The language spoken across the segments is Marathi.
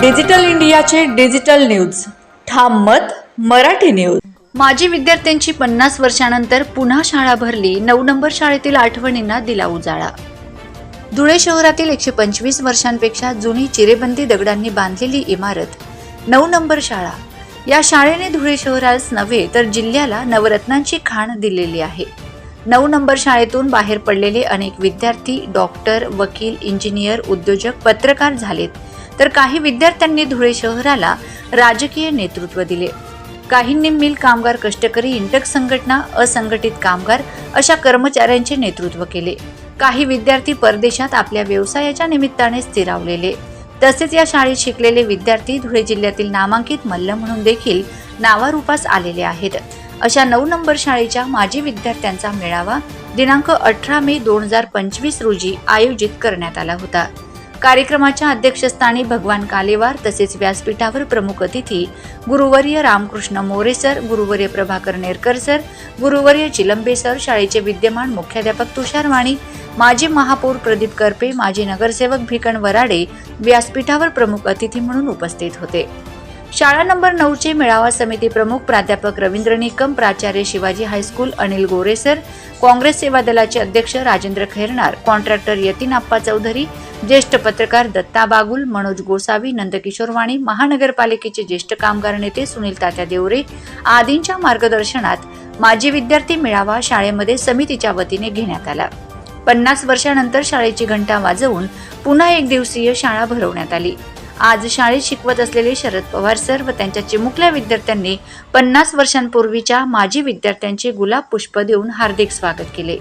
डिजिटल इंडियाचे डिजिटल न्यूज. ठाम मत मराठी न्यूज. माजी विद्यार्थ्यांची पन्नास वर्षानंतर पुन्हा शाळा भरली नऊ नंबर शाळेतील आठवणींना दिला उजाळा. धुळे शहरातील एकशे पंचवीस वर्षांपेक्षा जुनी चिरेबंदी दगडांनी बांधलेली इमारत नऊ नंबर शाळा. या शाळेने धुळे शहरास नव्हे तर जिल्ह्याला नवरत्नांची खाण दिलेली आहे. नऊ नंबर शाळेतून बाहेर पडलेले अनेक विद्यार्थी डॉक्टर वकील इंजिनियर उद्योजक पत्रकार झालेत. तर काही विद्यार्थ्यांनी धुळे शहराला राजकीय नेतृत्व दिले. काहींनी मिल कामगार कष्टकरी इंटक संघटना असंघटित कामगार अशा कर्मचाऱ्यांचे नेतृत्व केले. काही विद्यार्थी परदेशात आपल्या व्यवसायाच्या निमित्ताने स्थिरावलेले. तसेच या शाळेत शिकलेले विद्यार्थी धुळे जिल्ह्यातील नामांकित मल्ल म्हणून देखील नावारूपास आलेले आहेत. अशा नऊ नंबर शाळेच्या माजी विद्यार्थ्यांचा मेळावा दिनांक अठरा मे दोन हजार पंचवीस रोजी आयोजित करण्यात आला होता. कार्यक्रमाच्या अध्यक्षस्थानी भगवान कालेवार तसेच व्यासपीठावर प्रमुख अतिथी गुरुवर्य रामकृष्ण मोरे सर गुरुवर्य प्रभाकर नेरकर सर गुरुवर्य चिलंबे सर शाळेचे विद्यमान मुख्याध्यापक तुषार वाणी माजी महापौर प्रदीप करपे माजी नगरसेवक भिकण वराडे व्यासपीठावर प्रमुख अतिथी म्हणून उपस्थित होते. शाळा नंबर नऊचे मेळावा समिती प्रमुख प्राध्यापक रवींद्र निकम प्राचार्य शिवाजी हायस्कूल अनिल गोरेसर काँग्रेस सेवा दलाचे अध्यक्ष राजेंद्र खैरनार कॉन्ट्रॅक्टर यतीन आप्पा चौधरी ज्येष्ठ पत्रकार दत्ता बागुल मनोज गोसावी नंदकिशोर वाणी महानगरपालिकेचे ज्येष्ठ कामगार नेते सुनील तात्या देवरे आदींच्या मार्गदर्शनात माजी विद्यार्थी मेळावा शाळेमध्ये समितीच्या वतीने घेण्यात आला. पन्नास वर्षानंतर शाळेची घंटा वाजवून पुन्हा एक दिवसीय शाळा भरवण्यात आली. आज शाळेत शिकवत असलेले शरद पवार सर व त्यांच्या चिमुकल्या विद्यार्थ्यांनी पन्नास वर्षांपूर्वीच्या माजी विद्यार्थ्यांचे गुलाब पुष्प देऊन हार्दिक स्वागत केले.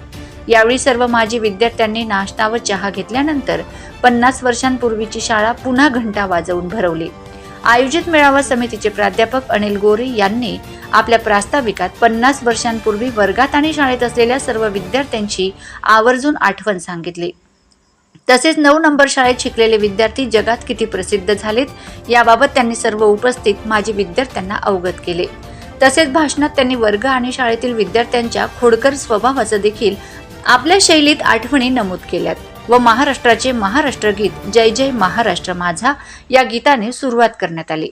यावेळी सर्व माजी विद्यार्थ्यांनी नाश्ता व चहा घेतल्यानंतर पन्नास वर्षांपूर्वीची शाळा पुन्हा घंटा वाजवून भरवली. आयोजित मेळावा समितीचे प्राध्यापक अनिल गोरे यांनी आपल्या प्रास्ताविकात पन्नास वर्षांपूर्वी वर्गात आणि शाळेत असलेल्या सर्व विद्यार्थ्यांची आवर्जून आठवण सांगितली. तसेच नऊ नंबर शाळेत शिकलेले विद्यार्थी जगात किती प्रसिद्ध झालेत याबाबत त्यांनी सर्व उपस्थित माजी विद्यार्थ्यांना अवगत केले. तसेच भाषणात त्यांनी वर्ग आणि शाळेतील विद्यार्थ्यांच्या खोडकर स्वभावाचं देखील आपल्या शैलीत आठवणी नमूद केल्यात व महाराष्ट्राचे महाराष्ट्र गीत जय जय महाराष्ट्र माझा या गीताने सुरुवात करण्यात आली.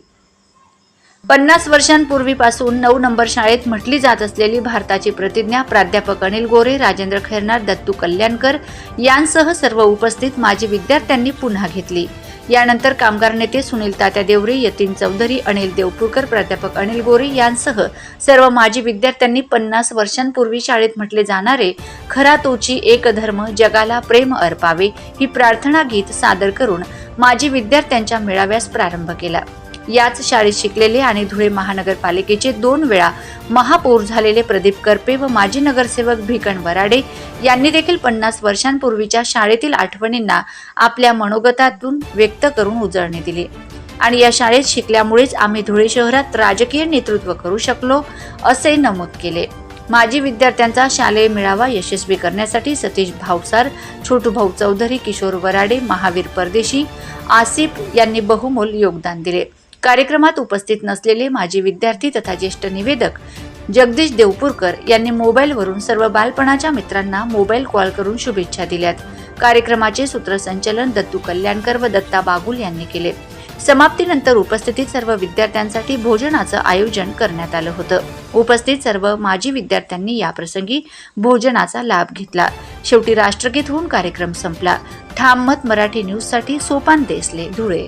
पन्नास वर्षांपूर्वीपासून नऊ नंबर शाळेत म्हटली जात असलेली भारताची प्रतिज्ञा प्राध्यापक अनिल गोरे राजेंद्र खैरनार दत्तू कल्याणकर यांसह सर्व उपस्थित माजी विद्यार्थ्यांनी पुन्हा घेतली. यानंतर कामगार नेते सुनील तात्या देवरे यतीन चौधरी अनिल देवपूरकर प्राध्यापक अनिल गोरे यांसह सर्व माजी विद्यार्थ्यांनी पन्नास वर्षांपूर्वी शाळेत म्हटले जाणारे खरा तोची एक धर्म जगाला प्रेम अर्पावे ही प्रार्थना गीत सादर करून माजी विद्यार्थ्यांच्या मेळाव्यास प्रारंभ केला. याच शाळेत शिकलेले आणि धुळे महानगरपालिकेचे दोन वेळा महापौर झालेले प्रदीप करपे व माजी नगरसेवक भिकण वराडे यांनी देखील पन्नास वर्षांपूर्वीच्या शाळेतील आठवणींना आपल्या मनोगतातून व्यक्त करून उजळणी दिली. आणि या शाळेत शिकल्यामुळेच आम्ही धुळे शहरात राजकीय नेतृत्व करू शकलो असे नमूद केले. माजी विद्यार्थ्यांचा शालेय मेळावा यशस्वी करण्यासाठी सतीश भावसार छोटू भाऊ चौधरी किशोर वराडे महावीर परदेशी आसिफ यांनी बहुमोल योगदान दिले. कार्यक्रमात उपस्थित नसलेले माजी विद्यार्थी तथा ज्येष्ठ निवेदक जगदीश देवपूरकर यांनी मोबाईलवरून सर्व बालपणाच्या मित्रांना मोबाईल कॉल करून शुभेच्छा दिल्यात. कार्यक्रमाचे सूत्रसंचलन दत्तू कल्याणकर व दत्ता बागुल यांनी केले. समाप्तीनंतर उपस्थितीत सर्व विद्यार्थ्यांसाठी भोजनाचं आयोजन करण्यात आलं होतं. उपस्थित सर्व माजी विद्यार्थ्यांनी याप्रसंगी भोजनाचा लाभ घेतला. शेवटी राष्ट्रगीत होऊन कार्यक्रम संपला. ठाम मत मराठी न्यूजसाठी सोपान देसले धुळे.